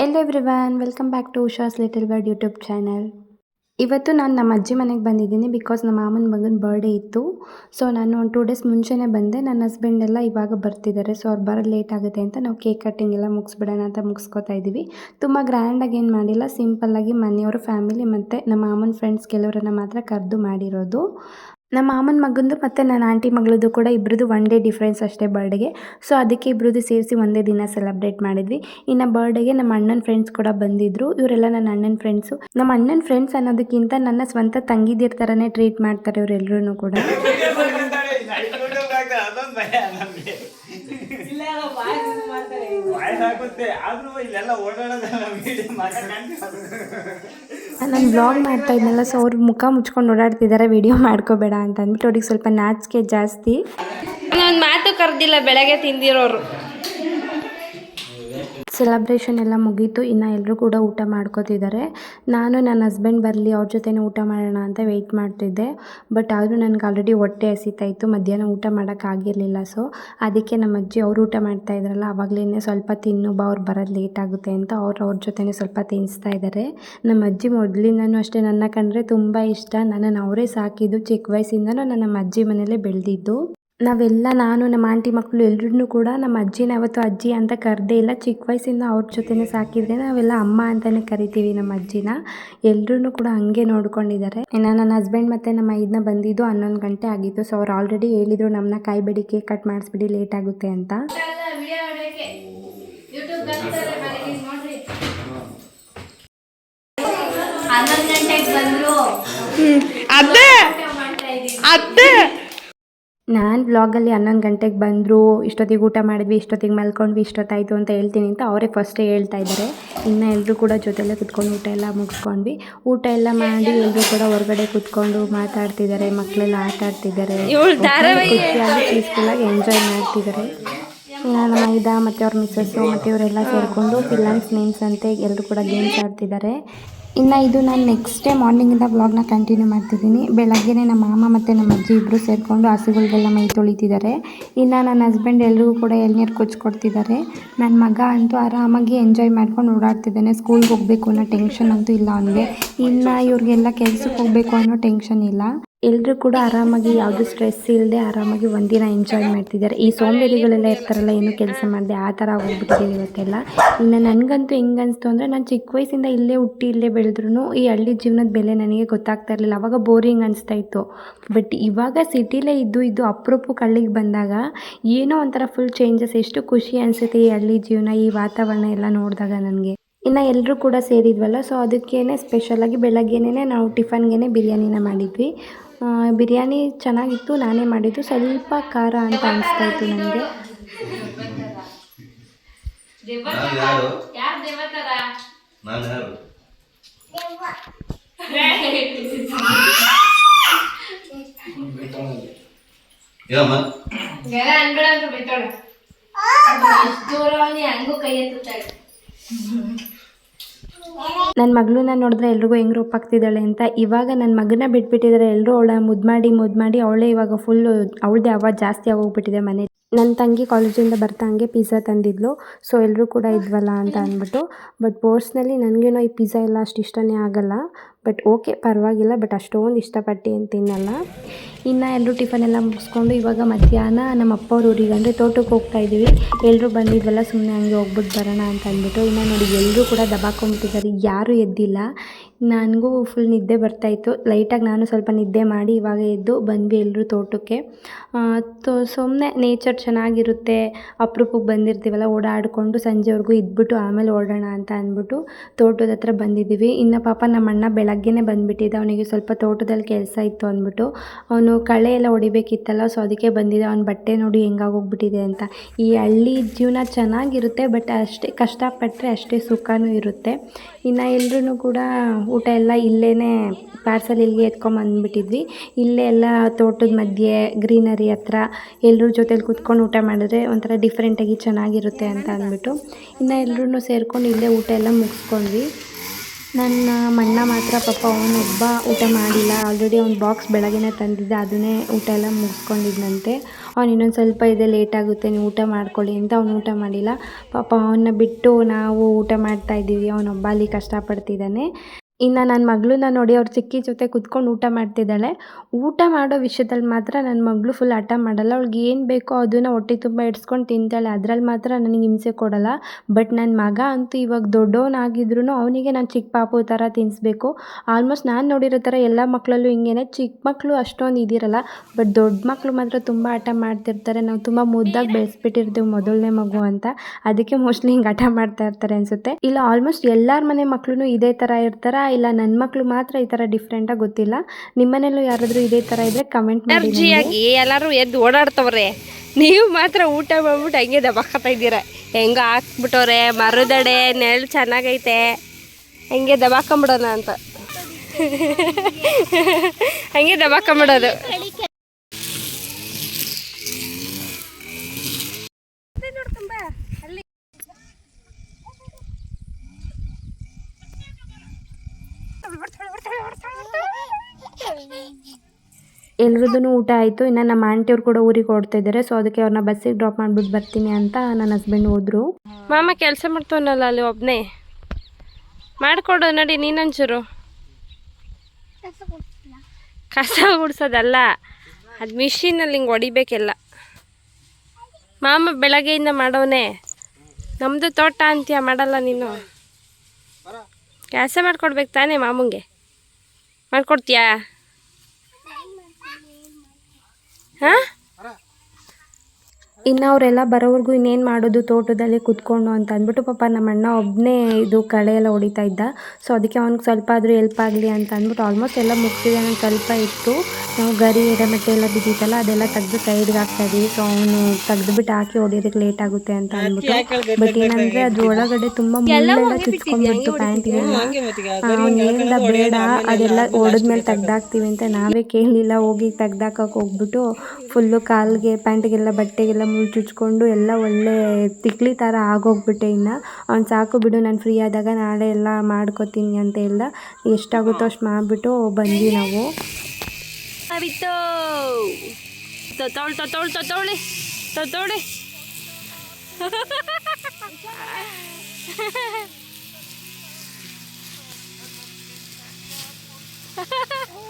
Hello everyone welcome back to Usha's little world YouTube channel ಇವತ್ತು ನಾನು ನಮ್ಮ ಅಜ್ಜಿ ಮನೆಗೆ ಬಂದಿದ್ದೀನಿ ಬಿಕಾಸ್ ನಮ್ಮ ಮಾಮನ ಮಗನ ಬರ್ಡೇ ಇತ್ತು. ಸೊ ನಾನು ಒಂದು ಟೂ ಡೇಸ್ ಮುಂಚೆನೇ ಬಂದೆ. ನನ್ನ ಹಸ್ಬೆಂಡ್ ಎಲ್ಲ ಇವಾಗ ಬರ್ತಿದ್ದಾರೆ. ಸೊ ಅವ್ರು ಬರೋದು ಲೇಟ್ ಆಗುತ್ತೆ ಅಂತ ನಾವು ಕೇಕ್ ಕಟ್ಟಿಂಗ್ ಎಲ್ಲ ಮುಗಿಸ್ಬಿಡೋಣ ಅಂತ ಮುಗಿಸ್ಕೊತಾ ಇದ್ದೀವಿ ತುಂಬ ಗ್ರ್ಯಾಂಡಾಗಿ ಏನು ಮಾಡಿಲ್ಲ. ಸಿಂಪಲ್ಲಾಗಿ ಮನೆಯವರು ಫ್ಯಾಮಿಲಿ ಮತ್ತು ನಮ್ಮ ಮಾಮನ ಫ್ರೆಂಡ್ಸ್ ಕೆಲವರನ್ನ ಮಾತ್ರ ಕರೆದು ಮಾಡಿರೋದು. ನಮ್ಮ ಮಾಮನ ಮಗಂದು ಮತ್ತು ನನ್ನ ಆಂಟಿ ಮಗಳದ್ದು ಕೂಡ ಇಬ್ಬರದ್ದು ಒನ್ ಡೇ ಡಿಫ್ರೆನ್ಸ್ ಅಷ್ಟೇ ಬರ್ಡೇಗೆ ಸೊ ಅದಕ್ಕೆ ಇಬ್ಬರದ್ದು ಸೇರಿಸಿ ಒಂದೇ ದಿನ ಸೆಲೆಬ್ರೇಟ್ ಮಾಡಿದ್ವಿ. ಇನ್ನು ಬರ್ಡೇಗೆ ನಮ್ಮ ಅಣ್ಣನ ಫ್ರೆಂಡ್ಸ್ ಕೂಡ ಬಂದಿದ್ದರು ಇವರೆಲ್ಲ ನನ್ನ ಅಣ್ಣನ ಫ್ರೆಂಡ್ಸು ನಮ್ಮ ಅಣ್ಣನ ಫ್ರೆಂಡ್ಸ್ ಅನ್ನೋದಕ್ಕಿಂತ ನನ್ನ ಸ್ವಂತ ತಂಗಿದಿರ ಥರನೇ ಟ್ರೀಟ್ ಮಾಡ್ತಾರೆ ಇವರೆಲ್ಲರೂ ಕೂಡ. ಆದ್ರೂ ಇಲ್ಲೆಲ್ಲ ನಾನು ಬ್ಲಾಗ್ ಮಾಡ್ತಾ ಇದ್ನಲ್ಲ ಸೊ ಅವ್ರು ಮುಖ ಮುಚ್ಕೊಂಡು ಓಡಾಡ್ತಿದ್ದಾರೆ ವಿಡಿಯೋ ಮಾಡ್ಕೋಬೇಡ ಅಂತ ಅಂದ್ಬಿಟ್ಟು ಅವ್ರಿಗೆ ಸ್ವಲ್ಪ ನಾಚಿಕೆ ಜಾಸ್ತಿ. ಒಂದು ಮಾತು ಕರೆದಿಲ್ಲ, ಬೆಳಗ್ಗೆ ತಿಂದಿರೋರು. ಸೆಲೆಬ್ರೇಷನ್ ಎಲ್ಲ ಮುಗೀತು, ಇನ್ನು ಎಲ್ಲರೂ ಕೂಡ ಊಟ ಮಾಡ್ಕೋತಿದ್ದಾರೆ. ನಾನು ನನ್ನ ಹಸ್ಬೆಂಡ್ ಬರಲಿ, ಅವ್ರ ಜೊತೆನೇ ಊಟ ಮಾಡೋಣ ಅಂತ ವೆಯ್ಟ್ ಮಾಡ್ತಿದ್ದೆ. ಬಟ್ ಆದರೂ ನನಗೆ ಆಲ್ರೆಡಿ ಹೊಟ್ಟೆ ಹಸಿತಾಯಿತ್ತು ಮಧ್ಯಾಹ್ನ ಊಟ ಮಾಡೋಕ್ಕಾಗಿರಲಿಲ್ಲ ಸೊ ಅದಕ್ಕೆ ನಮ್ಮ ಅಜ್ಜಿ ಅವ್ರು ಊಟ ಮಾಡ್ತಾ ಇದ್ರಲ್ಲ ಆವಾಗಲೇ ಸ್ವಲ್ಪ ತಿನ್ನು ಬಾ, ಅವ್ರು ಬರೋದು ಲೇಟ್ ಆಗುತ್ತೆ ಅಂತ ಅವ್ರು, ಅವ್ರ ಜೊತೆನೇ ಸ್ವಲ್ಪ ತಿನ್ನಿಸ್ತಾ ಇದ್ದಾರೆ. ನಮ್ಮ ಅಜ್ಜಿ ಮೊದಲಿಂದನೂ ಅಷ್ಟೇ ನನ್ನ ಕಂಡ್ರೆ ತುಂಬ ಇಷ್ಟ. ನನ್ನನ್ನು ಅವರೇ ಸಾಕಿದ್ದು, ಚಿಕ್ಕ ವಯಸ್ಸಿಂದನೂ ನಾನು ನಮ್ಮ ಅಜ್ಜಿ ಮನೇಲೇ ಬೆಳೆದಿದ್ದು. ನಾವೆಲ್ಲ ನಾನು, ನಮ್ಮ ಆಂಟಿ ಮಕ್ಕಳು ಎಲ್ಲರೂ ಕೂಡ ನಮ್ಮ ಅಜ್ಜಿನ ಯಾವತ್ತೂ ಅಜ್ಜಿ ಅಂತ ಕರೆದೇ ಇಲ್ಲ. ಚಿಕ್ಕ ವಯಸ್ಸಿಂದ ಅವ್ರ ಜೊತೆನೇ ಸಾಕಿದ್ರೆ ನಾವೆಲ್ಲ ಅಮ್ಮ ಅಂತಲೇ ಕರಿತೀವಿ ನಮ್ಮ ಅಜ್ಜಿನ. ಎಲ್ಲರೂ ಕೂಡ ಹಂಗೆ ನೋಡ್ಕೊಂಡಿದ್ದಾರೆ. ಇನ್ನು ನನ್ನ ಹಸ್ಬೆಂಡ್ ಮತ್ತು ನಮ್ಮ ಇದನ್ನ ಬಂದಿದ್ದು ಹನ್ನೊಂದು ಗಂಟೆ ಆಗಿತ್ತು. ಸೊ ಅವ್ರು ಆಲ್ರೆಡಿ ಹೇಳಿದರು ನಮ್ಮನ್ನ ಕಾಯಿಬೇಡಿ ಕೇಕ್ ಕಟ್ ಮಾಡಿಸ್ಬಿಡಿ ಲೇಟ್ ಆಗುತ್ತೆ ಅಂತ. ಬಂದ್ರು ಅದೇ ಅದೇ ನಾನು ಬ್ಲಾಗಲ್ಲಿ ಹನ್ನೊಂದು ಗಂಟೆಗೆ ಬಂದರು ಇಷ್ಟೊತ್ತಿಗೆ ಊಟ ಮಾಡಿದ್ವಿ ಇಷ್ಟೊತ್ತಿಗೆ ಮಲ್ಕೊಂಡ್ವಿ ಇಷ್ಟೊತ್ತಾಯಿತು ಅಂತ ಹೇಳ್ತೀನಿ ಅಂತ ಅವರೇ ಫಸ್ಟೇ ಹೇಳ್ತಾ ಇದ್ದಾರೆ. ಇನ್ನು ಎಲ್ಲರೂ ಕೂಡ ಜೊತೆಲೇ ಕುತ್ಕೊಂಡು ಊಟ ಎಲ್ಲ ಮುಗಿಸ್ಕೊಂಡ್ವಿ. ಊಟ ಎಲ್ಲ ಮಾಡಿ ಎಲ್ಲರೂ ಕೂಡ ಹೊರಗಡೆ ಕುತ್ಕೊಂಡು ಮಾತಾಡ್ತಿದ್ದಾರೆ ಮಕ್ಕಳೆಲ್ಲ ಆಟ ಆಡ್ತಿದ್ದಾರೆ. ಖುಷಿಯಾಗಿ ಪೀಸ್ಫುಲ್ಲಾಗಿ ಎಂಜಾಯ್ ಮಾಡ್ತಿದ್ದಾರೆ. ನಮ್ಮ ಮೈದ ಮತ್ತು ಅವ್ರ ಮಿಸ್ಸಸ್ಸು ಮತ್ತು ಇವರೆಲ್ಲ ಸೇರಿಕೊಂಡು ಫಿಲನ್ಸ್ ನೇಮ್ಸ್ ಅಂತ ಎಲ್ಲರೂ ಕೂಡ ಗೇಮ್ಸ್ ಆಡ್ತಿದ್ದಾರೆ. ಇನ್ನು ಇದು ನಾನು ನೆಕ್ಸ್ಟ್ ಡೇ ಮಾರ್ನಿಂಗಿಂದ ಬ್ಲಾಗ್ನ ಕಂಟಿನ್ಯೂ ಮಾಡ್ತಿದ್ದೀನಿ. ಬೆಳಗ್ಗೆನೇ ನಮ್ಮ ಮಾಮ ಮತ್ತು ನಮ್ಮ ಅಜ್ಜಿ ಇಬ್ಬರು ಸೇರಿಕೊಂಡು ಹಸುಗಳಿಗೆಲ್ಲ ಮೈ ತೊಳಿತಿದ್ದಾರೆ. ಇನ್ನು ನನ್ನ ಹಸ್ಬೆಂಡ್ ಎಲ್ರಿಗೂ ಕೂಡ ಎಳ್ನೀರು ಕೊಚ್ಕೊಡ್ತಿದ್ದಾರೆ. ನನ್ನ ಮಗ ಅಂತೂ ಆರಾಮಾಗಿ ಎಂಜಾಯ್ ಮಾಡ್ಕೊಂಡು ಓಡಾಡ್ತಿದ್ದಾನೆ. ಸ್ಕೂಲ್ಗೆ ಹೋಗಬೇಕು ಅನ್ನೋ ಟೆನ್ಷನ್ ಅಂತೂ ಇಲ್ಲ ಅವನಿಗೆ. ಇನ್ನು ಇವ್ರಿಗೆಲ್ಲ ಕೆಲ್ಸಕ್ಕೆ ಹೋಗಬೇಕು ಅನ್ನೋ ಟೆನ್ಷನ್ ಇಲ್ಲ. ಎಲ್ಲರೂ ಕೂಡ ಆರಾಮಾಗಿ ಯಾವುದು ಸ್ಟ್ರೆಸ್ ಇಲ್ಲದೆ ಆರಾಮಾಗಿ ಒಂದಿನ ಎಂಜಾಯ್ ಮಾಡ್ತಿದ್ದಾರೆ. ಈ ಸೋಂಬೇರಿಗಳೆಲ್ಲ ಇರ್ತಾರಲ್ಲ, ಏನು ಕೆಲಸ ಮಾಡಿದೆ ಆ ಥರ ಹೋಗ್ಬಿಟ್ಟಿದ್ದೀವಿ ಇವತ್ತೆಲ್ಲ. ಇನ್ನು ನನಗಂತೂ ಹೆಂಗೆ ಅನಿಸ್ತು ಅಂದರೆ ನಾನು ಚಿಕ್ಕ ವಯಸ್ಸಿಂದ ಇಲ್ಲೇ ಹುಟ್ಟಿ ಇಲ್ಲೇ ಬೆಳೆದ್ರೂ ಈ ಹಳ್ಳಿ ಜೀವನದ ಬೆಲೆ ನನಗೆ ಗೊತ್ತಾಗ್ತಾ ಇರಲಿಲ್ಲ. ಅವಾಗ ಬೋರಿಂಗ್ ಅನಿಸ್ತಾ ಇತ್ತು. ಬಟ್ ಇವಾಗ ಸಿಟಿಲೇ ಇದ್ದು ಇದು ಅಪರೂಪಕ್ಕೆ ಹಳ್ಳಿಗೆ ಬಂದಾಗ ಏನೋ ಒಂಥರ ಫುಲ್ ಚೇಂಜಸ್ ಎಷ್ಟು ಖುಷಿ ಅನಿಸುತ್ತೆ ಈ ಹಳ್ಳಿ ಜೀವನ, ಈ ವಾತಾವರಣ ಎಲ್ಲ ನೋಡಿದಾಗ ನನಗೆ. ಇನ್ನು ಎಲ್ಲರೂ ಕೂಡ ಸೇರಿದ್ವಲ್ಲ ಸೊ ಅದಕ್ಕೇ ಸ್ಪೆಷಲಾಗಿ ಬೆಳಗ್ಗೆನೇ ನಾವು ಟಿಫನ್ಗೆ ಬಿರಿಯಾನಿನ ಮಾಡಿದ್ವಿ. ಬಿರಿಯಾನಿ ಚೆನ್ನಾಗಿತ್ತು ನಾನೇ ಮಾಡಿದ್ದು. ಸ್ವಲ್ಪ ಖಾರ ಅಂತ ಅನಿಸ್ತಾ ಇತ್ತು ನನಗೆ ನಾನು ಯಾರು? ಯಾರು ದೇವತರ ನಾನು ಯಾರು? ಏನಮ್ಮ ಗೆರ ಅನ್ಬೇಡ ಅಂತ ಬಿಟ್ಟೋಳ ದೂರ ಅವನಿ ಹಂಗೂ ಕೈ ಎತ್ತುತ್ತಾಳೆ. ನನ್ನ ಮಗಳನ್ನ ನೋಡಿದ್ರೆ ಎಲ್ರಿಗೂ ಹೆಂಗ್ರೋಪ್ ಆಗ್ತಿದ್ದಾಳೆ ಅಂತ. ಇವಾಗ ನನ್ನ ಮಗನ ಬಿಟ್ಬಿಟ್ಟಿದ್ದಾರೆ ಎಲ್ಲರೂ ಅವಳ ಮುದ್ದು ಮಾಡಿ ಮುದ್ದು ಮಾಡಿ ಅವಳೇ ಇವಾಗ ಫುಲ್ಲು ಅವಳದೇ ಅವ ಜಾಸ್ತಿ ಆಗೋಗ್ಬಿಟ್ಟಿದೆ ಮನೆ ನನ್ನ ತಂಗಿ ಕಾಲೇಜಿಂದ ಬರ್ತಾ ಹಂಗೆ ಪಿಜ್ಜಾ ತಂದಿದ್ಲು. ಸೊ ಎಲ್ಲರೂ ಕೂಡ ಇದ್ವಲ್ಲ ಅಂತ ಅಂದ್ಬಿಟ್ಟು. ಬಟ್ ಪೋರ್ಸ್ನಲ್ಲಿ ನನಗೇನೋ ಈ ಪಿಜ್ಜಾ ಎಲ್ಲ ಅಷ್ಟು ಇಷ್ಟನೇ ಆಗಲ್ಲ. ಬಟ್ ಓಕೆ ಪರವಾಗಿಲ್ಲ. ಬಟ್ ಅಷ್ಟೊಂದು ಇಷ್ಟಪಟ್ಟು ಏನು ತಿನ್ನಲ್ಲ ಇನ್ನು ಎಲ್ಲರೂ ಟಿಫನ್ ಎಲ್ಲ ಮುಗಿಸ್ಕೊಂಡು ಇವಾಗ ಮಧ್ಯಾಹ್ನ ನಮ್ಮ ಅಪ್ಪ ಅವ್ರ ಊರಿಗೆ ಅಂದರೆ ತೋಟಕ್ಕೆ ಹೋಗ್ತಾ ಇದ್ದೀವಿ. ಎಲ್ಲರೂ ಬಂದಿದ್ವಲ್ಲ ಸುಮ್ಮನೆ ಹಂಗೆ ಹೋಗ್ಬಿಟ್ಟು ಬರೋಣ ಅಂತ ಅಂದ್ಬಿಟ್ಟು. ಇನ್ನು ನೋಡಿ ಎಲ್ಲರೂ ಕೂಡ ದಬಾಕೊಂಬಿಟ್ಟಿದ್ದಾರೆ ಯಾರೂ ಎದ್ದಿಲ್ಲ. ನನಗೂ ಫುಲ್ ನಿದ್ದೆ ಬರ್ತಾಯಿತ್ತು ಲೈಟಾಗಿ ನಾನು ಸ್ವಲ್ಪ ನಿದ್ದೆ ಮಾಡಿ ಇವಾಗ ಎದ್ದು ಬಂದ್ವಿ ಎಲ್ಲರೂ ತೋಟಕ್ಕೆ. ತೊ ಸುಮ್ಮನೆ ನೇಚರ್ ಚೆನ್ನಾಗಿರುತ್ತೆ, ಅಪ್ರೂಪಕ್ಕೆ ಬಂದಿರ್ತೀವಲ್ಲ, ಓಡಾಡಿಕೊಂಡು ಸಂಜೆವರೆಗೂ ಇದ್ಬಿಟ್ಟು ಆಮೇಲೆ ಓಡೋಣ ಅಂತ ಅಂದ್ಬಿಟ್ಟು ತೋಟದ ಹತ್ರ ಬಂದಿದ್ದೀವಿ. ಇನ್ನು ಪಾಪ ನಮ್ಮ ಅಣ್ಣ ಬೆಳಗ್ಗೆನೇ ಬಂದುಬಿಟ್ಟಿದ್ದ. ಅವನಿಗೆ ಸ್ವಲ್ಪ ತೋಟದಲ್ಲಿ ಕೆಲಸ ಇತ್ತು ಅಂದ್ಬಿಟ್ಟು. ಅವನು ಕಳೆ ಎಲ್ಲ ಹೊಡಿಬೇಕಿತ್ತಲ್ಲ ಸೊ ಅದಕ್ಕೆ ಬಂದಿದ್ದ. ಅವ್ನ ಬಟ್ಟೆ ನೋಡಿ ಹೆಂಗಾಗೋಗ್ಬಿಟ್ಟಿದೆ ಅಂತ. ಈ ಹಳ್ಳಿ ಜೀವನ ಚೆನ್ನಾಗಿರುತ್ತೆ ಬಟ್ ಅಷ್ಟೇ ಕಷ್ಟಪಟ್ಟರೆ ಅಷ್ಟೇ ಸುಖನೂ ಇರುತ್ತೆ. ಇನ್ನು ಎಲ್ಲರೂ ಕೂಡ ಊಟ ಎಲ್ಲ ಇಲ್ಲೇ ಪಾರ್ಸಲ್ ಇಲ್ಲಿಗೆ ಎತ್ಕೊಂಬಂದ್ಬಿಟ್ಟಿದ್ವಿ ಇಲ್ಲೇ ಎಲ್ಲ ತೋಟದ ಮಧ್ಯೆ ಗ್ರೀನರಿ ಹತ್ರ ಎಲ್ಲರ ಜೊತೆಲಿ ಕೂತ್ಕೊಂಡು ಊಟ ಮಾಡಿದ್ರೆ ಒಂಥರ ಡಿಫ್ರೆಂಟಾಗಿ ಚೆನ್ನಾಗಿರುತ್ತೆ ಅಂತ ಅಂದ್ಬಿಟ್ಟು ಇನ್ನು ಎಲ್ಲರೂ ಸೇರ್ಕೊಂಡು ಇಲ್ಲೇ ಊಟ ಎಲ್ಲ ಮುಗಿಸ್ಕೊಂಡ್ವಿ. ನನ್ನ ಮಣ್ಣ ಮಾತ್ರ ಪಾಪ ಅವನೊಬ್ಬ ಊಟ ಮಾಡಿಲ್ಲ. ಆಲ್ರೆಡಿ ಅವ್ನು ಬಾಕ್ಸ್ ಬೆಳಗ್ಗೆನೇ ತಂದಿದ್ದೆ. ಅದನ್ನೇ ಊಟ ಎಲ್ಲ ಮುಗಿಸ್ಕೊಂಡಿದ್ನಂತೆ. ಅವ್ನು ಇನ್ನೊಂದು ಸ್ವಲ್ಪ ಇದೆ ಲೇಟ್ ಆಗುತ್ತೆ, ನೀವು ಊಟ ಮಾಡ್ಕೊಳ್ಳಿ ಅಂತ ಅವ್ನು ಊಟ ಮಾಡಿಲ್ಲ. ಪಾಪ ಅವನ್ನ ಬಿಟ್ಟು ನಾವು ಊಟ ಮಾಡ್ತಾ ಇದ್ದೀವಿ. ಅವನೊಬ್ಬ ಅಲ್ಲಿ ಕಷ್ಟಪಡ್ತಿದ್ದಾನೆ. ಇನ್ನು ನನ್ನ ಮಗಳನ್ನ ನೋಡಿ ಅವ್ರ ಚಿಕ್ಕಿ ಜೊತೆ ಕುತ್ಕೊಂಡು ಊಟ ಮಾಡ್ತಿದ್ದಾಳೆ. ಊಟ ಮಾಡೋ ವಿಷಯದಲ್ಲಿ ಮಾತ್ರ ನನ್ನ ಮಗಳು ಫುಲ್ ಹಠ ಮಾಡಲ್ಲ. ಅವ್ಳಿಗೆ ಏನು ಬೇಕೋ ಅದನ್ನು ಹೊಟ್ಟೆ ತುಂಬ ಇಡ್ಸ್ಕೊಂಡು ತಿಂತಾಳೆ. ಅದ್ರಲ್ಲಿ ಮಾತ್ರ ನನಗೆ ಹಿಂಸೆ ಕೊಡಲ್ಲ. ಬಟ್ ನನ್ನ ಮಗ ಅಂತೂ ಇವಾಗ ದೊಡ್ಡವನಾಗಿದ್ರು ಅವನಿಗೆ ನಾನು ಚಿಕ್ಕ ಪಾಪು ಥರ ತಿನ್ನಿಸ್ಬೇಕು ಆಲ್ಮೋಸ್ಟ್ ನಾನು ನೋಡಿರೋ ಥರ ಎಲ್ಲ ಮಕ್ಕಳಲ್ಲೂ ಹಿಂಗೇನೆ. ಚಿಕ್ಕ ಮಕ್ಕಳು ಅಷ್ಟೊಂದು ಇದಿರಲ್ಲ. ಬಟ್ ದೊಡ್ಡ ಮಕ್ಕಳು ಮಾತ್ರ ತುಂಬ ಹಠ ಮಾಡ್ತಿರ್ತಾರೆ. ನಾವು ತುಂಬ ಮುದ್ದಾಗಿ ಬೆಳೆಸ್ಬಿಟ್ಟಿರ್ತೀವಿ ಮೊದಲನೇ ಮಗು ಅಂತ. ಅದಕ್ಕೆ ಮೋಸ್ಟ್ಲಿ ಹಿಂಗೆ ಹಠ ಮಾಡ್ತಾ ಇರ್ತಾರೆ ಅನಿಸುತ್ತೆ. ಇಲ್ಲ, ಆಲ್ಮೋಸ್ಟ್ ಎಲ್ಲರ ಮನೆ ಮಕ್ಕಳು ಇದೇ ಥರ ಇರ್ತಾರ. ಇಲ್ಲ ನನ್ನ ಮಕ್ಕಳು ಮಾತ್ರ ಈ ಥರ ಡಿಫ್ರೆಂಟಾಗಿ ಗೊತ್ತಿಲ್ಲ. ನಿಮ್ಮನೇಲೂ ಯಾರಾದರೂ ಇದೇ ಥರ ಇದ್ರೆ ಕಮೆಂಟ್ ಮಾಡಿ ನನಗೆ. ಎನರ್ಜಿಯಾಗಿ ಎಲ್ಲರೂ ಎದ್ದು ಓಡಾಡ್ತವ್ರೆ. ನೀವು ಮಾತ್ರ ಊಟ ಮಾಡ್ಬಿಟ್ಟು ಹಂಗೆ ದಬಾಕತ್ತಾ ಇದ್ದೀರ? ಹೆಂಗೋ ಹಾಕ್ಬಿಟ್ಟವ್ರೆ ಮರದಡೆ ನೆರಳು ಚೆನ್ನಾಗೈತೆ. ಹಂಗೆ ದಬಾಕೊಂಬಿಡೋಣ ಅಂತ. ಹಂಗೆ ದಬಾಕೊಂಬಿಡೋದು. ಎಲ್ರದ್ದು ಊಟ ಆಯಿತು. ಇನ್ನು ನಮ್ಮ ಆಂಟಿಯವ್ರು ಕೂಡ ಊರಿಗೆ ಓಡ್ತಾ ಇದ್ದಾರೆ. ಸೊ ಅದಕ್ಕೆ ಅವ್ರನ್ನ ಬಸ್ಸಿಗೆ ಡ್ರಾಪ್ ಮಾಡಿಬಿಟ್ಟು ಬರ್ತೀನಿ ಅಂತ ನನ್ನ ಹಸ್ಬೆಂಡ್ ಹೋದ್ರು. ಮಾಮ, ಕೆಲಸ ಮಾಡ್ತಾವನಲ್ಲ ಅಲ್ಲಿ ಒಬ್ಬನೇ ಮಾಡಿಕೊಡು ನಡಿ ನೀನಂಚೂರು ಕಸ ಗುಡ್ಸೋದಲ್ಲ. ಅದು ಮಿಷಿನಲ್ಲಿ ಹಿಂಗೆ ಹೊಡಿಬೇಕೆಲ್ಲ. ಮಾಮ, ಬೆಳಗ್ಗೆಯಿಂದ ಮಾಡೋನೆ. ನಮ್ಮದು ತೋಟ ಅಂತೀಯ, ಮಾಡಲ್ಲ ನೀನು. ಕೆಲಸ ಮಾಡ್ಕೊಡ್ಬೇಕು ತಾನೇ ಮಾಮೂಂಗೆ? ಮಾಡ್ಕೊಡ್ತೀಯಾ? ಹಾಂ? ಇನ್ನು ಅವರೆಲ್ಲ ಬರೋವರೆಗೂ ಇನ್ನೇನು ಮಾಡೋದು ತೋಟದಲ್ಲಿ ಕುತ್ಕೊಂಡು ಅಂತ ಅಂದ್ಬಿಟ್ಟು ಪಾಪ ನಮ್ಮ ಅಣ್ಣ ಒಬ್ಬನೇ ಇದು ಕಳೆ ಎಲ್ಲ ಹೊಡಿತಾ ಇದ್ದ. ಸೊ ಅದಕ್ಕೆ ಅವ್ನಿಗೆ ಸ್ವಲ್ಪ ಆದರೂ ಹೆಲ್ಪ್ ಆಗಲಿ ಅಂತ ಅಂದ್ಬಿಟ್ಟು ಆಲ್ಮೋಸ್ಟ್ ಎಲ್ಲ ಮುಗಿಸಿದೆ. ನಾನು ಸ್ವಲ್ಪ ಇತ್ತು. ನಾವು ಗರಿ ಎಡೆಮೆಟ್ಟೆ ಎಲ್ಲ ಬಿದ್ದಿತ್ತಲ್ಲ ಅದೆಲ್ಲ ತೆಗೆದು ಸೈಡ್ಗೆ ಹಾಕ್ತಾ ಇದ್ದೀವಿ ಸೊ ಅವನು ತೆಗೆದುಬಿಟ್ಟು ಹಾಕಿ ಹೊಡಿಯೋದಕ್ಕೆ ಲೇಟ್ ಆಗುತ್ತೆ ಅಂತ ಅಂದ್ಬಿಟ್ಟು. ಬಟ್ ಏನಂದರೆ ಅದು ಒಳಗಡೆ ತುಂಬ ಮುಳ್ಳೆಲ್ಲ ಚುಚ್ಕೊಂಡ್ಬಿಡ್ತು ಪ್ಯಾಂಟಿಗೆ ಅವನೇನಿಲ್ಲ ಬೇಡ ಅದೆಲ್ಲ ಹೊಡೆದ್ಮೇಲೆ ತೆಗ್ದಾಕ್ತೀವಿ ಅಂತ ನಾವೇ ಕೇಳಲಿಲ್ಲ ಹೋಗಿ ತೆಗ್ದಾಕಕ್ಕೆ ಹೋಗ್ಬಿಟ್ಟು ಫುಲ್ಲು ಕಾಲಿಗೆ ಪ್ಯಾಂಟಿಗೆಲ್ಲ ಬಟ್ಟೆಗೆಲ್ಲ ಮುಳ್ಳು ಚುಚ್ಕೊಂಡು ಎಲ್ಲ ಒಳ್ಳೆ ತಿಕ್ಲಿ ಥರ ಆಗೋಗ್ಬಿಟ್ಟೆ ಇನ್ನು. ಅವ್ನು ಸಾಕು ಬಿಡು ನಾನು ಫ್ರೀ ಆದಾಗ ನಾಳೆ ಎಲ್ಲ ಮಾಡ್ಕೋತೀನಿ ಅಂತ ಹೇಳ್ದ. ಎಷ್ಟಾಗುತ್ತೋ ಅಷ್ಟು ಮಾಡಿಬಿಟ್ಟು ಬಂದ್ವಿ ನಾವು. Ha ha ha!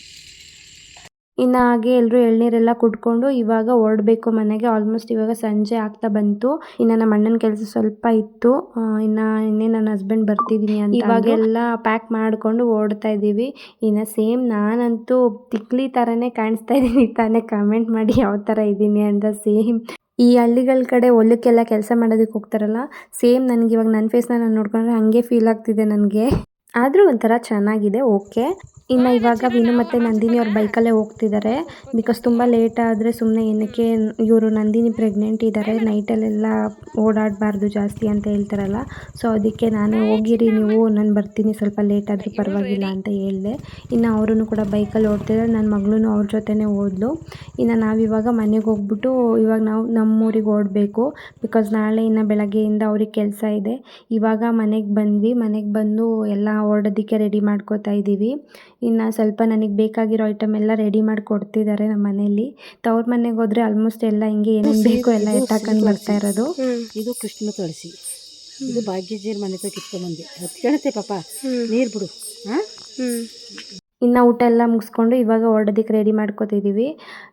ಇನ್ನು ಹಾಗೆ ಎಲ್ಲರೂ ಎಳ್ನೀರೆಲ್ಲ ಕುಡ್ಕೊಂಡು ಇವಾಗ ಹೊರಡ್ಬೇಕು ಮನೆಗೆ. ಆಲ್ಮೋಸ್ಟ್ ಇವಾಗ ಸಂಜೆ ಆಗ್ತಾ ಬಂತು. ಇನ್ನು ನಮ್ಮ ಅಣ್ಣನ ಕೆಲಸ ಸ್ವಲ್ಪ ಇತ್ತು. ಇನ್ನು ಇನ್ನೇ ನನ್ನ ಹಸ್ಬೆಂಡ್ ಬರ್ತಿದ್ದೀನಿ ಅಂತ ಇವಾಗೆಲ್ಲ ಪ್ಯಾಕ್ ಮಾಡಿಕೊಂಡು ಓಡ್ತಾ ಇದ್ದೀವಿ ಇನ್ನು ಸೇಮ್ ನಾನಂತೂ ತಿಕ್ಲಿ ಥರನೇ ಕಾಣಿಸ್ತಾ ಇದ್ದೀನಿ ತಾನೇ ಕಮೆಂಟ್ ಮಾಡಿ ಯಾವ ಥರ ಇದ್ದೀನಿ ಅಂತ ಸೇಮ್ ಈ ಹಳ್ಳಿಗಳ ಕಡೆ ಹೊಲಕ್ಕೆಲ್ಲ ಕೆಲಸ ಮಾಡೋದಕ್ಕೆ ಹೋಗ್ತಾರಲ್ಲ ಸೇಮ್ ನನಗೆ ಇವಾಗ ನನ್ನ ಫೇಸ್ನ ನಾನು ನೋಡ್ಕೊಂಡ್ರೆ ಹಾಗೆ ಫೀಲ್ ಆಗ್ತಿದೆ ನನಗೆ. ಆದರೂ ಒಂಥರ ಚೆನ್ನಾಗಿದೆ ಓಕೆ ಇನ್ನು ಇವಾಗ ವಿನು ಮತ್ತು ನಂದಿನಿ ಅವ್ರ ಬೈಕಲ್ಲೇ ಹೋಗ್ತಿದ್ದಾರೆ ಬಿಕಾಸ್ ತುಂಬ ಲೇಟ್ ಆದರೆ ಸುಮ್ಮನೆ ಏನಕ್ಕೆ ಇವರು ನಂದಿನಿ ಪ್ರೆಗ್ನೆಂಟ್ ಇದ್ದಾರೆ ನೈಟಲ್ಲೆಲ್ಲ ಓಡಾಡಬಾರ್ದು ಜಾಸ್ತಿ ಅಂತ ಹೇಳ್ತಾರಲ್ಲ. ಸೊ ಅದಕ್ಕೆ ನಾನೇ ಹೋಗಿರಿ ನೀವು ನಾನು ಬರ್ತೀನಿ ಸ್ವಲ್ಪ ಲೇಟ್ ಆದರೂ ಪರವಾಗಿಲ್ಲ ಅಂತ ಹೇಳಿದೆ. ಇನ್ನು ಅವರೂ ಕೂಡ ಬೈಕಲ್ಲಿ ಓಡ್ತಿದ್ದಾರೆ ನನ್ನ ಮಗಳೂ ಅವ್ರ ಜೊತೆನೇ ಓದ್ಲು ಇನ್ನು ನಾವಿವಾಗ ಮನೆಗೆ ಹೋಗ್ಬಿಟ್ಟು ಇವಾಗ ನಾವು ನಮ್ಮೂರಿಗೆ ಓಡಬೇಕು. ಬಿಕಾಸ್ ನಾಳೆ ಇನ್ನು ಬೆಳಗ್ಗೆಯಿಂದ ಅವ್ರಿಗೆ ಕೆಲಸ ಇದೆ. ಇವಾಗ ಮನೆಗೆ ಬಂದ್ವಿ ಮನೆಗೆ ಬಂದು ಎಲ್ಲ ಓಡೋದಕ್ಕೆ ರೆಡಿ ಮಾಡ್ಕೋತಾ ಇದ್ದೀವಿ ಇನ್ನು ಸ್ವಲ್ಪ ನನಗೆ ಬೇಕಾಗಿರೋ ಐಟಮ್ ಎಲ್ಲ ರೆಡಿ ಮಾಡಿ ಕೊಡ್ತಿದ್ದಾರೆ ನಮ್ಮ ಮನೇಲಿ ತವ್ರ ಮನೆಗೆ ಹೋದ್ರೆ ಆಲ್ಮೋಸ್ಟ್ ಎಲ್ಲ ಹಿಂಗೆ ಏನೇನು ಬೇಕೋ ಎಲ್ಲ ಎತ್ತಾಕೊಂಡು ಬರ್ತಾ ಇರೋದು. ಇದು ಕೃಷ್ಣ ತುಳಸಿ. ಇದು ಭಾಗ್ಯಜೀರ್ ಮನೆ ಹತ್ರ ಕಿತ್ಕೊಂಬಂದೆ ಅದು ಕೇಳುತ್ತೆ ಪಾಪ. ನೀರು ಬಿಡು. ಹಾಂ? ಇನ್ನು ಊಟ ಎಲ್ಲ ಮುಗಿಸ್ಕೊಂಡು ಇವಾಗ ಹೊರಡೋದಕ್ಕೆ ರೆಡಿ ಮಾಡ್ಕೋತಿದ್ದೀವಿ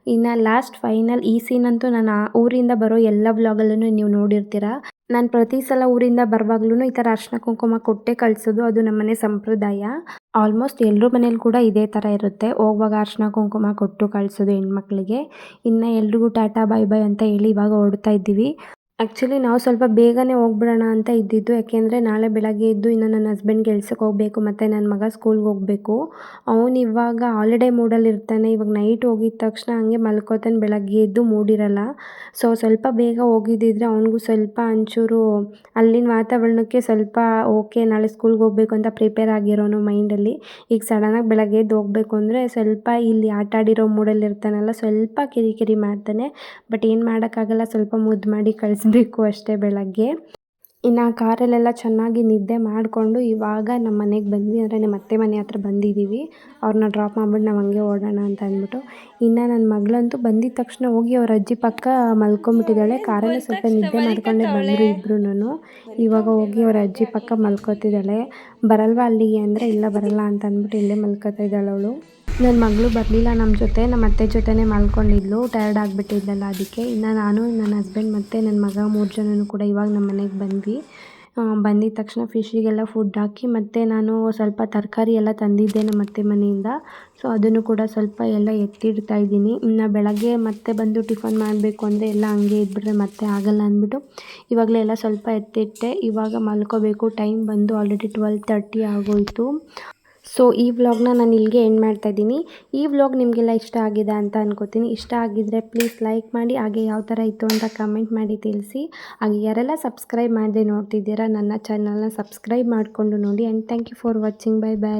ಇನ್ನು ಲಾಸ್ಟ್ ಫೈನಲ್ ಈ ಸೀನ್ ಅಂತೂ ನಾನು ಆ ಊರಿಂದ ಬರೋ ಎಲ್ಲ ವ್ಲಾಗಲ್ಲೂ ನೀವು ನೋಡಿರ್ತೀರ. ನಾನು ಪ್ರತಿ ಸಲ ಊರಿಂದ ಬರುವಾಗ್ಲೂ ಈ ಥರ ಅರ್ಶಿನ ಕುಂಕುಮ ಕೊಟ್ಟೆ ಕಳಿಸೋದು, ಅದು ನಮ್ಮನೆ ಸಂಪ್ರದಾಯ. ಆಲ್ಮೋಸ್ಟ್ ಎಲ್ಲರೂ ಮನೇಲಿ ಕೂಡ ಇದೇ ಥರ ಇರುತ್ತೆ. ಹೋಗುವಾಗ ಅರ್ಶಿನ ಕುಂಕುಮ ಕೊಟ್ಟು ಕಳಿಸೋದು ಹೆಣ್ಮಕ್ಳಿಗೆ. ಇನ್ನು ಎಲ್ರಿಗೂ ಟಾಟಾ ಬಾಯ್ ಬಾಯ್ ಅಂತ ಹೇಳಿ ಇವಾಗ ಹೊರಡ್ತಾ ಇದ್ದೀವಿ. ಆ್ಯಕ್ಚುಲಿ ನಾವು ಸ್ವಲ್ಪ ಬೇಗನೆ ಹೋಗ್ಬಿಡೋಣ ಅಂತ ಇದ್ದಿದ್ದು. ಯಾಕೆಂದರೆ ನಾಳೆ ಬೆಳಗ್ಗೆ ಎದ್ದು ಇನ್ನು ನನ್ನ ಹಸ್ಬೆಂಡ್ ಕೆಲ್ಸಕ್ಕೆ ಹೋಗಬೇಕು ಮತ್ತು ನನ್ನ ಮಗ ಸ್ಕೂಲ್ಗೆ ಹೋಗಬೇಕು. ಅವನು ಇವಾಗ ಹಾಲಿಡೇ ಮೂಡಲ್ಲಿ ಇರ್ತಾನೆ. ಇವಾಗ ನೈಟ್ ಹೋಗಿದ ತಕ್ಷಣ ಹಂಗೆ ಮಲ್ಕೋತಾನೆ ಬೆಳಗ್ಗೆ ಎದ್ದು ಮೂಡಿರಲ್ಲ. ಸೊ ಸ್ವಲ್ಪ ಬೇಗ ಹೋಗಿದ್ದಿದ್ರೆ ಅವನಿಗೂ ಸ್ವಲ್ಪ ಒಂಚೂರು ಅಲ್ಲಿನ ವಾತಾವರಣಕ್ಕೆ ಸ್ವಲ್ಪ ಓಕೆ ನಾಳೆ ಸ್ಕೂಲ್ಗೆ ಹೋಗಬೇಕು ಅಂತ ಪ್ರಿಪೇರ್ ಆಗಿರೋನು ಮೈಂಡಲ್ಲಿ ಈಗ ಸಡನ್ನಾಗಿ ಬೆಳಗ್ಗೆ ಎದ್ದು ಹೋಗಬೇಕು ಅಂದರೆ ಸ್ವಲ್ಪ ಇಲ್ಲಿ ಆಟ ಆಡಿರೋ ಮೂಡಲ್ಲಿ ಇರ್ತಾನಲ್ಲ, ಸ್ವಲ್ಪ ಕಿರಿಕಿರಿ ಮಾಡ್ತಾನೆ. ಬಟ್ ಏನು ಮಾಡೋಕ್ಕಾಗಲ್ಲ, ಸ್ವಲ್ಪ ಮುದ್ದು ಮಾಡಿ ಕಳಿಸ್ಬೇಕು ಅಷ್ಟೇ ಬೆಳಗ್ಗೆ. ಇನ್ನು ಕಾರಲ್ಲೆಲ್ಲ ಚೆನ್ನಾಗಿ ನಿದ್ದೆ ಮಾಡಿಕೊಂಡು ಇವಾಗ ನಮ್ಮ ಮನೆಗೆ ಬಂದ್ವಿ ಅಂದರೆ ನಮ್ಮ ಅತ್ತೆ ಮನೆ ಹತ್ರ ಬಂದಿದ್ದೀವಿ. ಅವ್ರನ್ನ ಡ್ರಾಪ್ ಮಾಡ್ಬಿಟ್ಟು ನಾವು ಹಂಗೆ ಓಡೋಣ ಅಂತ ಅಂದ್ಬಿಟ್ಟು. ಇನ್ನು ನನ್ನ ಮಗಳಂತೂ ಬಂದಿದ್ದ ತಕ್ಷಣ ಹೋಗಿ ಅವ್ರ ಅಜ್ಜಿ ಪಕ್ಕ ಮಲ್ಕೊಂಬಿಟ್ಟಿದ್ದಾಳೆ. ಕಾರಲ್ಲೇ ಸ್ವಲ್ಪ ನಿದ್ದೆ ಮಾಡ್ಕೊಂಡೆ ಬಂದರು ಇಬ್ರು ಇವಾಗ ಹೋಗಿ ಅವ್ರ ಅಜ್ಜಿ ಪಕ್ಕ ಮಲ್ಕೋತಿದ್ದಾಳೆ. ಬರಲ್ವಾ ಅಲ್ಲಿಗೆ ಅಂದರೆ ಇಲ್ಲ ಬರಲ್ಲ ಅಂತ ಅಂದ್ಬಿಟ್ಟು ಇಲ್ಲೇ ಮಲ್ಕೋತಾ ಇದ್ದಾಳೆ ಅವಳು. ನನ್ನ ಮಗಳು ಬರಲಿಲ್ಲ ನಮ್ಮ ಜೊತೆ ನಮ್ಮ ಅತ್ತೆ ಜೊತೆನೇ ಮಲ್ಕೊಂಡಿದ್ಲು ಟಯರ್ಡ್ ಆಗಿಬಿಟ್ಟಿದ್ದಲ್ಲ ಅದಕ್ಕೆ. ಇನ್ನು ನಾನು ನನ್ನ ಹಸ್ಬೆಂಡ್ ಮತ್ತು ನನ್ನ ಮಗ ಮೂರು ಜನನೂ ಕೂಡ ಇವಾಗ ನಮ್ಮ ಮನೆಗೆ ಬಂದ್ವಿ. ಬಂದಿದ ತಕ್ಷಣ ಫಿಶಿಗೆಲ್ಲ ಫುಡ್ ಹಾಕಿ ಮತ್ತು ನಾನು ಸ್ವಲ್ಪ ತರಕಾರಿ ಎಲ್ಲ ತಂದಿದ್ದೆ ನಮ್ಮ ಅತ್ತೆ ಮನೆಯಿಂದ. ಸೊ ಅದನ್ನು ಕೂಡ ಸ್ವಲ್ಪ ಎಲ್ಲ ಎತ್ತಿಡ್ತಾ ಇದ್ದೀನಿ. ಇನ್ನು ಬೆಳಗ್ಗೆ ಮತ್ತೆ ಬಂದು ಟಿಫನ್ ಮಾಡಬೇಕು ಅಂದರೆ ಎಲ್ಲ ಹಂಗೆ ಇದ್ಬಿಟ್ರೆ ಮತ್ತೆ ಆಗಲ್ಲ ಅಂದ್ಬಿಟ್ಟು ಇವಾಗಲೇ ಎಲ್ಲ ಸ್ವಲ್ಪ ಎತ್ತಿಟ್ಟೆ. ಇವಾಗ ಮಲ್ಕೋಬೇಕು ಟೈಮ್ ಬಂದು ಆಲ್ರೆಡಿ ಟ್ವೆಲ್ ತರ್ಟಿ ಆಗೋಯಿತು. ಸೊ ಈ ವ್ಲಾಗ್ನ ನಾನು ಇಲ್ಲಿಗೆ ಎಂಡ್ ಮಾಡ್ತಾ ಇದ್ದೀನಿ. ಈ ವ್ಲಾಗ್ ನಿಮಗೆಲ್ಲ ಇಷ್ಟ ಆಗಿದೆ ಅಂತ ಅನ್ಕೋತೀನಿ. ಇಷ್ಟ ಆಗಿದ್ದರೆ ಪ್ಲೀಸ್ ಲೈಕ್ ಮಾಡಿ, ಹಾಗೆ ಯಾವ ಥರ ಇತ್ತು ಅಂತ ಕಮೆಂಟ್ ಮಾಡಿ ತಿಳಿಸಿ. ಹಾಗೆ ಯಾರೆಲ್ಲ ಸಬ್ಸ್ಕ್ರೈಬ್ ಮಾಡದೆ ನೋಡ್ತಿದ್ದೀರಾ, ನನ್ನ ಚಾನಲ್ನ ಸಬ್ಸ್ಕ್ರೈಬ್ ಮಾಡಿಕೊಂಡು ನೋಡಿ. And thank you for watching bye bye